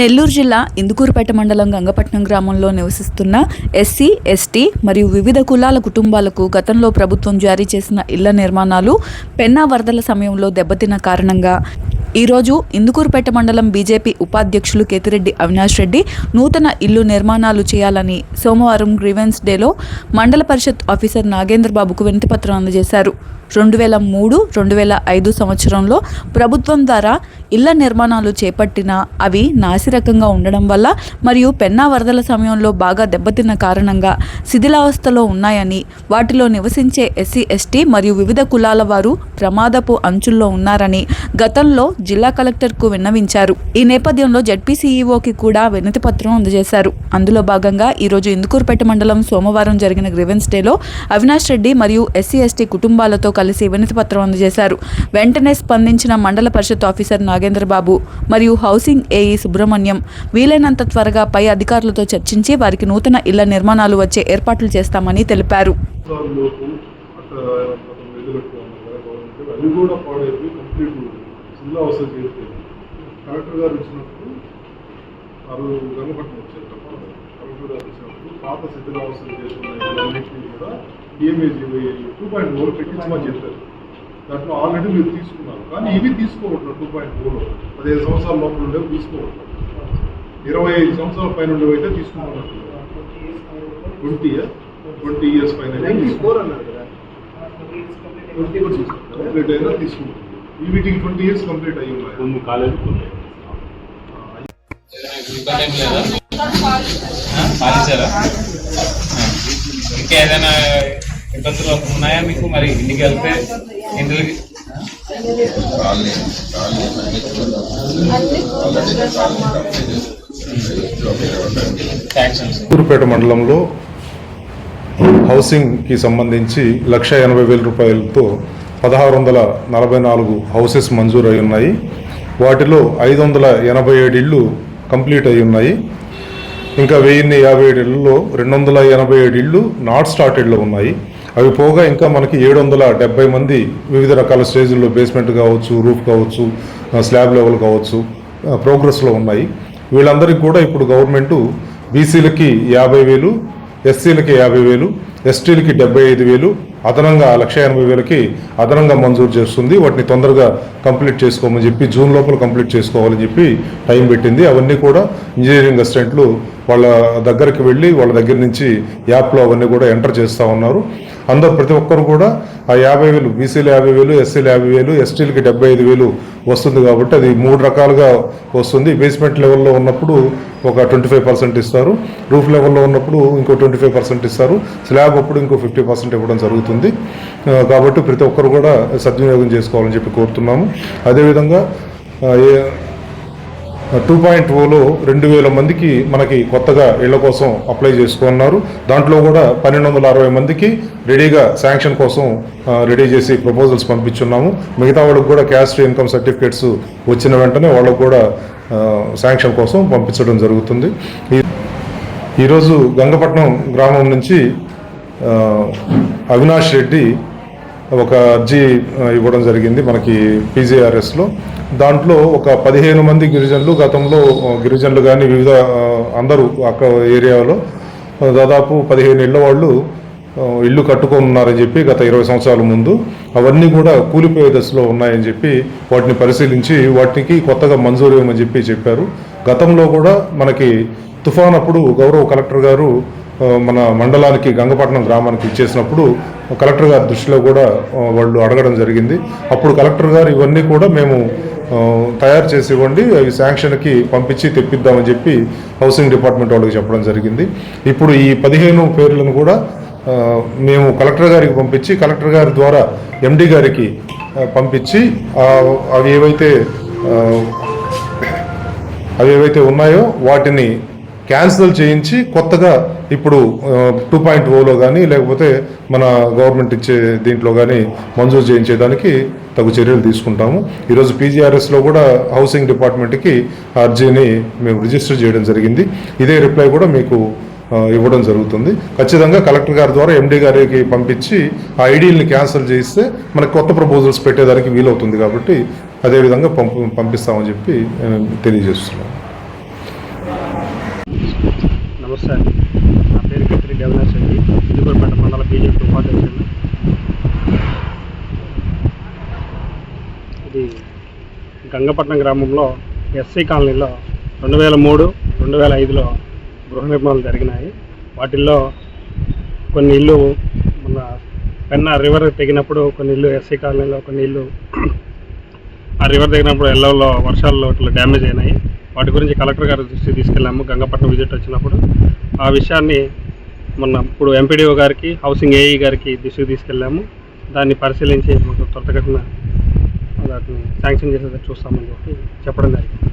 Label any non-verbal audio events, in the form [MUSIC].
నెల్లూరు జిల్లా ఇందుకూరుపేట మండలం గంగపట్నం గ్రామంలో నివసిస్తున్న ఎస్సీ ఎస్టీ మరియు వివిధ కులాల కుటుంబాలకు గతంలో ప్రభుత్వం జారీ చేసిన ఇళ్ళ నిర్మాణాలు పెన్నా వరదల సమయంలో దెబ్బతిన్న కారణంగా ఈరోజు ఇందుకూరుపేట మండలం బీజేపీ ఉపాధ్యక్షులు కేతిరెడ్డి అవినాష్ రెడ్డి నూతన ఇల్లు నిర్మాణాలు చేయాలని సోమవారం గ్రీవెన్స్ డేలో మండల పరిషత్ ఆఫీసర్ నాగేంద్ర బాబుకు వినతిపత్రం అందజేశారు. రెండు వేల మూడు రెండు వేల ఐదు సంవత్సరంలో ప్రభుత్వం ద్వారా ఇళ్ళ నిర్మాణాలు చేపట్టిన అవి నాసిరకంగా ఉండడం వల్ల మరియు పెన్నా వరదల సమయంలో బాగా దెబ్బతిన్న కారణంగా శిథిలావస్థలో ఉన్నాయని వాటిలో నివసించే ఎస్సీ ఎస్టీ మరియు వివిధ కులాల వారు ప్రమాదపు అంచుల్లో ఉన్నారని గతంలో జిల్లా కలెక్టర్కు విన్నవించారు. ఈ నేపథ్యంలో జడ్పీసీఈఓకి కూడా వినతి పత్రం అందజేశారు. అందులో భాగంగా ఈరోజు ఇందుకూరుపేట మండలం సోమవారం జరిగిన గ్రివెన్స్ డేలో అవినాష్ రెడ్డి మరియు ఎస్సీ ఎస్టీ కుటుంబాలతో కలిసి వినతి పత్రం అందజేశారు. వెంటనే స్పందించిన మండల పరిషత్ ఆఫీసర్ నాగేంద్రబాబు మరియు హౌసింగ్ ఏఈ సుబ్రహ్మణ్యం వీలైనంత త్వరగా పై అధికారులతో చర్చించి వారికి నూతన ఇళ్ళ నిర్మాణాలు వచ్చే ఏర్పాట్లు చేస్తామని తెలిపారు. అవి కూడా పాడైపోయి కంప్లీట్ జిల్లా వసతి చేరిపోయింది కలెక్టర్ గారు ఇచ్చినప్పుడు వారు గంగపట్నం వచ్చారు కలెక్టర్ గారు పాత శిథిలా వసతి చేసుకున్న ఇవన్నింటినీ కూడా డిఎంఏజీ టూ పాయింట్ ఫోర్ పెట్టించమని చెప్పారు దాంట్లో ఆల్రెడీ మీరు తీసుకున్నారు. కానీ ఇవి తీసుకోవట్లేదు టూ పాయింట్ ఫోర్ పదిహేను సంవత్సరాల లోపల ఉండేవి తీసుకోవట్లేదు. ఇరవై ఐదు సంవత్సరాల పైన ఉండేవి అయితే తీసుకున్నట్టు ట్వంటీ ఇయర్ ట్వంటీ ఇయర్స్ పైన కంప్లీట్ అయినా తీసుకుంటుంది ఈ వీటికి ట్వంటీ ఇయర్స్ కంప్లీట్ అయ్యి ఉన్నాయి. కొన్ని కాలేదు కొన్ని ఇబ్బంది ఏం లేదా? పాలించారా ఇంకా ఏదైనా ఇబ్బందులు ఉన్నాయా మీకు? మరి ఇంటికి వెళ్తే ఇంటికి ట్యాక్సన్స్ మండలంలో హౌసింగ్కి సంబంధించి లక్ష ఎనభై వేల రూపాయలతో పదహారు వందల నలభై నాలుగు హౌసెస్ మంజూరు అయి ఉన్నాయి. వాటిలో ఐదు వందల ఎనభై ఏడు ఇళ్ళు కంప్లీట్ అయి ఉన్నాయి. ఇంకా వెయ్యిన్ని యాభై ఏడు ఇళ్ళలో రెండు వందల ఎనభై ఏడు ఇళ్ళు నాట్ స్టార్టెడ్లో ఉన్నాయి. అవి పోగా ఇంకా మనకి ఏడు వందల డెబ్బై మంది వివిధ రకాల స్టేజ్ల్లో బేస్మెంట్ కావచ్చు రూఫ్ కావచ్చు స్లాబ్ లెవెల్ కావచ్చు ప్రోగ్రెస్లో ఉన్నాయి. వీళ్ళందరికీ కూడా ఇప్పుడు గవర్నమెంటు బీసీలకి యాభై వేలు ఎస్సీలకి యాభై వేలు ఎస్టీలకి డెబ్బై ఐదు వేలు అదనంగా లక్ష ఎనభై వేలకి అదనంగా మంజూరు చేస్తుంది. వాటిని తొందరగా కంప్లీట్ చేసుకోమని చెప్పి జూన్ లోపల కంప్లీట్ చేసుకోవాలని చెప్పి టైం పెట్టింది. అవన్నీ కూడా ఇంజనీరింగ్ అసిస్టెంట్లు వాళ్ళ దగ్గరికి వెళ్ళి వాళ్ళ దగ్గర నుంచి యాప్లో అవన్నీ కూడా ఎంటర్ చేస్తూ ఉన్నారు. అందరూ ప్రతి ఒక్కరు కూడా ఆ యాభై వేలు బీసీలు యాభై వేలు ఎస్సీలు యాభై వేలు ఎస్టీలకి డెబ్బై ఐదు వేలు వస్తుంది కాబట్టి అది మూడు రకాలుగా వస్తుంది. బేస్మెంట్ లెవెల్లో ఉన్నప్పుడు ఒక ట్వంటీ ఫైవ్ పర్సెంట్ ఇస్తారు. రూఫ్ లెవెల్లో ఉన్నప్పుడు ఇంకో ట్వంటీ ఫైవ్ పర్సెంట్ ఇస్తారు. స్లాబ్ అప్పుడు ఇంకో ఫిఫ్టీ పర్సెంట్ ఇవ్వడం జరుగుతుంది. కాబట్టి ప్రతి ఒక్కరు కూడా సద్వినియోగం చేసుకోవాలని చెప్పి కోరుతున్నాము. అదేవిధంగా ఏ- టూ పాయింట్ ఓలో రెండు వేల మందికి మనకి కొత్తగా ఇళ్ళ కోసం అప్లై చేసుకున్నారు. దాంట్లో కూడా పన్నెండు వందల అరవై మందికి రెడీగా శాంక్షన్ కోసం రెడీ చేసి ప్రపోజల్స్ పంపించున్నాము. మిగతా వాళ్ళకి కూడా క్యాస్ట్ ఇన్కమ్ సర్టిఫికేట్స్ వచ్చిన వెంటనే వాళ్ళకు కూడా శాంక్షన్ కోసం పంపించడం జరుగుతుంది. ఈరోజు గంగపట్నం గ్రామం నుంచి అవినాష్ రెడ్డి ఒక అర్జీ ఇవ్వడం జరిగింది మనకి పీజీఆర్ఎస్లో. దాంట్లో ఒక పదిహేను మంది గిరిజనులు గతంలో గిరిజనులు కానీ వివిధ అందరూ అక్క ఏరియాలో దాదాపు పదిహేను ఇళ్ళ వాళ్ళు ఇల్లు కట్టుకొని ఉన్నారని చెప్పి గత ఇరవై సంవత్సరాల ముందు అవన్నీ కూడా కూలిపోయే దశలో ఉన్నాయని చెప్పి వాటిని పరిశీలించి వాటికి కొత్తగా మంజూరు ఇవ్వమని చెప్పి చెప్పారు. గతంలో కూడా మనకి తుఫాన్ అప్పుడు గౌరవ కలెక్టర్ గారు మన మండలానికి గంగపట్నం గ్రామానికి ఇచ్చేసినప్పుడు కలెక్టర్ గారి దృష్టిలో కూడా వాళ్ళు అడగడం జరిగింది. అప్పుడు కలెక్టర్ గారు ఇవన్నీ కూడా మేము తయారు చేసి ఇవ్వండి అవి శాంక్షన్కి పంపించి తెప్పిద్దామని చెప్పి హౌసింగ్ డిపార్ట్మెంట్ వాళ్ళకి చెప్పడం జరిగింది. ఇప్పుడు ఈ పదిహేను పేర్లను కూడా మేము కలెక్టర్ గారికి పంపించి కలెక్టర్ గారి ద్వారా ఎండి గారికి పంపించి అవి ఏవైతే అవి ఏవైతే ఉన్నాయో వాటిని క్యాన్సిల్ చేయించి కొత్తగా ఇప్పుడు టూ పాయింట్ ఓలో కానీ లేకపోతే మన గవర్నమెంట్ ఇచ్చే దీంట్లో కానీ మంజూరు చేయించేదానికి తగు చర్యలు తీసుకుంటాము. ఈరోజు పీజీఆర్ఎస్లో కూడా హౌసింగ్ డిపార్ట్మెంట్కి అర్జీని మేము రిజిస్టర్ చేయడం జరిగింది. ఇదే రిప్లై కూడా మీకు ఇవ్వడం జరుగుతుంది. ఖచ్చితంగా కలెక్టర్ గారి ద్వారా ఎండీ గారికి పంపించి ఆ ఐడీని క్యాన్సిల్ చేస్తే మనకు కొత్త ప్రపోజల్స్ పెట్టేదానికి వీలవుతుంది కాబట్టి అదేవిధంగా పంపు పంపిస్తామని చెప్పి తెలియజేస్తున్నాం. సార్. అండి నా పేరు కిత్తిరెడ్డి అవినాష్ అండి. ఇదిగోపేట మండల బీజేపీ ఉపాధ్యక్షులు. ఇది గంగపట్నం గ్రామంలో ఎస్సీ కాలనీలో రెండు వేల మూడు రెండు వేల ఐదులో గృహ నిర్మాణాలు జరిగినాయి. వాటిల్లో కొన్ని ఇల్లు మన పెన్న రివర్ తెగినప్పుడు కొన్ని ఇల్లు ఎస్సీ కాలనీలో కొన్ని ఇల్లు [CLEARS THROAT] ఆ రివర్ దిగినప్పుడు ఎల్లవలో వర్షాల్లో ఇట్లా డ్యామేజ్ అయినాయి. వాటి గురించి కలెక్టర్ గారి దృష్టికి తీసుకెళ్ళాము. గంగపట్నం విజిట్ వచ్చినప్పుడు ఆ విషయాన్ని మొన్న ఇప్పుడు ఎంపీడీఓ గారికి హౌసింగ్ ఏఈ గారికి దృష్టికి తీసుకెళ్ళాము. దాన్ని పరిశీలించి మాకు త్వరతగట్టిన వాటిని శాంక్షన్ చేసేది చూస్తామని చెప్పి చెప్పడం జరిగింది.